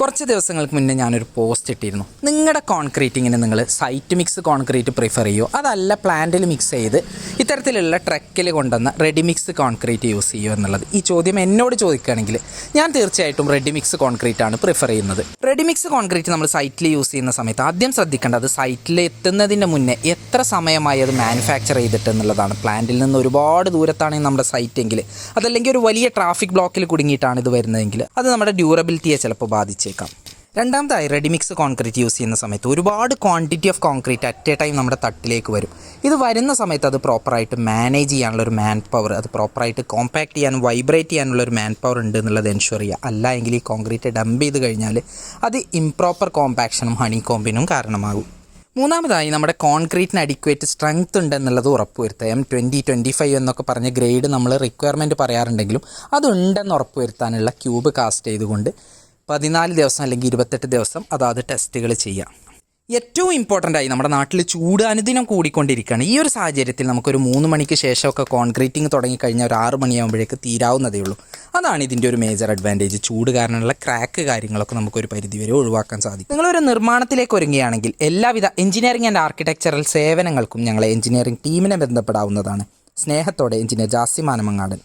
കുറച്ച് ദിവസങ്ങൾക്ക് മുന്നേ ഞാനൊരു പോസ്റ്റ് ഇട്ടിരുന്നു. നിങ്ങളുടെ കോൺക്രീറ്റിങ്ങിന് നിങ്ങൾ സൈറ്റ് മിക്സ് കോൺക്രീറ്റ് പ്രിഫർ ചെയ്യുമോ അതല്ല പ്ലാന്റിൽ മിക്സ് ചെയ്ത് ഇത്തരത്തിലുള്ള ട്രക്കിൽ കൊണ്ടുവന്ന റെഡി മിക്സ് കോൺക്രീറ്റ് യൂസ് ചെയ്യുമോ എന്നുള്ളത്. ഈ ചോദ്യം എന്നോട് ചോദിക്കുകയാണെങ്കിൽ ഞാൻ തീർച്ചയായിട്ടും റെഡി മിക്സ് കോൺക്രീറ്റ് ആണ് പ്രിഫർ ചെയ്യുന്നത്. റെഡി മിക്സ് കോൺക്രീറ്റ് നമ്മൾ സൈറ്റിൽ യൂസ് ചെയ്യുന്ന സമയത്ത് ആദ്യം ശ്രദ്ധിക്കേണ്ടത് സൈറ്റിൽ എത്തുന്നതിന് മുന്നേ എത്ര സമയമായി അത് മാനുഫാക്ചർ ചെയ്തിട്ട് എന്നുള്ളതാണ് പ്ലാന്റിൽ നിന്ന് ഒരുപാട് ദൂരത്താണ് നമ്മുടെ സൈറ്റ് എങ്കിൽ അതല്ലെങ്കിൽ ഒരു വലിയ ട്രാഫിക് ബ്ലോക്കിൽ കുടുങ്ങിയിട്ടാണ് ഇത് വരുന്നതെങ്കിൽ അത് നമ്മുടെ ഡ്യൂറബിലിറ്റിയെ ചിലപ്പോൾ ബാധിച്ചേക്കാം രണ്ടാമതായി റെഡിമിക്സ് കോൺക്രീറ്റ് യൂസ് ചെയ്യുന്ന സമയത്ത് ഒരുപാട് quantity of concrete at a time നമ്മുടെ തട്ടിലേക്ക് വരും. ഇത് വരുന്ന സമയത്ത് അത് പ്രോപ്പറായിട്ട് മാനേജ് ചെയ്യാനുള്ള ഒരു മാൻ പവർ അത് പ്രോപ്പറായിട്ട് കോമ്പാക്ട് ചെയ്യാനും വൈബ്രേറ്റ് ചെയ്യാനുള്ള ഒരു മാൻ പവർ ഉണ്ട് എന്നുള്ളത് എൻഷുർ ചെയ്യുക. അല്ല എങ്കിൽ ഈ കോൺക്രീറ്റ് ഡംപ് ചെയ്ത് കഴിഞ്ഞാൽ അത് ഇംപ്രോപ്പർ കോമ്പാക്ഷനും ഹണി കോമ്പിനും കാരണമാകും. മൂന്നാമതായി നമ്മുടെ കോൺക്രീറ്റിന് അഡിക്വേറ്റ് സ്ട്രെങ്ത് ഉണ്ടെന്നുള്ളത് ഉറപ്പുവരുത്തുക. എം ട്വന്റി ട്വന്റി ഫൈവ് എന്നൊക്കെ പറഞ്ഞ ഗ്രേഡ് നമ്മൾ റിക്വയർമെന്റ് പറയാറുണ്ടെങ്കിലും അതുണ്ടെന്ന് ഉറപ്പുവരുത്താനുള്ള ക്യൂബ് കാസ്റ്റ് ചെയ്തുകൊണ്ട് പതിനാല് ദിവസം അല്ലെങ്കിൽ ഇരുപത്തെട്ട് ദിവസം അതാത് ടെസ്റ്റുകൾ ചെയ്യാം. ഏറ്റവും ഇമ്പോർട്ടന്റ് ആയി നമ്മുടെ നാട്ടിൽ ചൂട് അനുദിനം കൂടിക്കൊണ്ടിരിക്കുകയാണ്. ഈ ഒരു സാഹചര്യത്തിൽ നമുക്കൊരു മൂന്ന് മണിക്ക് ശേഷമൊക്കെ കോൺക്രീറ്റിംഗ് തുടങ്ങിക്കഴിഞ്ഞാൽ ഒരു ആറ് മണിയാകുമ്പോഴേക്ക് തീരാവുന്നതേ ഉള്ളൂ. അതാണ് ഇതിന്റെ ഒരു മേജർ അഡ്വാന്റേജ് ചൂട് കാരണമുള്ള ക്രാക്ക് കാര്യങ്ങളൊക്കെ നമുക്കൊരു പരിധിവരെ ഒഴിവാക്കാൻ സാധിക്കും. നിങ്ങളൊരു നിർമ്മാണത്തിലേക്ക് ഒരുങ്ങുകയാണെങ്കിൽ എല്ലാവിധ എഞ്ചിനീയറിംഗ് ആൻഡ് ആർക്കിടെക്ചറൽ സേവനങ്ങൾക്കും ഞങ്ങളെ എഞ്ചിനീയറിംഗ് ടീമിനെ ബന്ധപ്പെടാവുന്നതാണ്. സ്നേഹത്തോടെ എഞ്ചിനീയർ ജാസിമാനമങ്ങാടൻ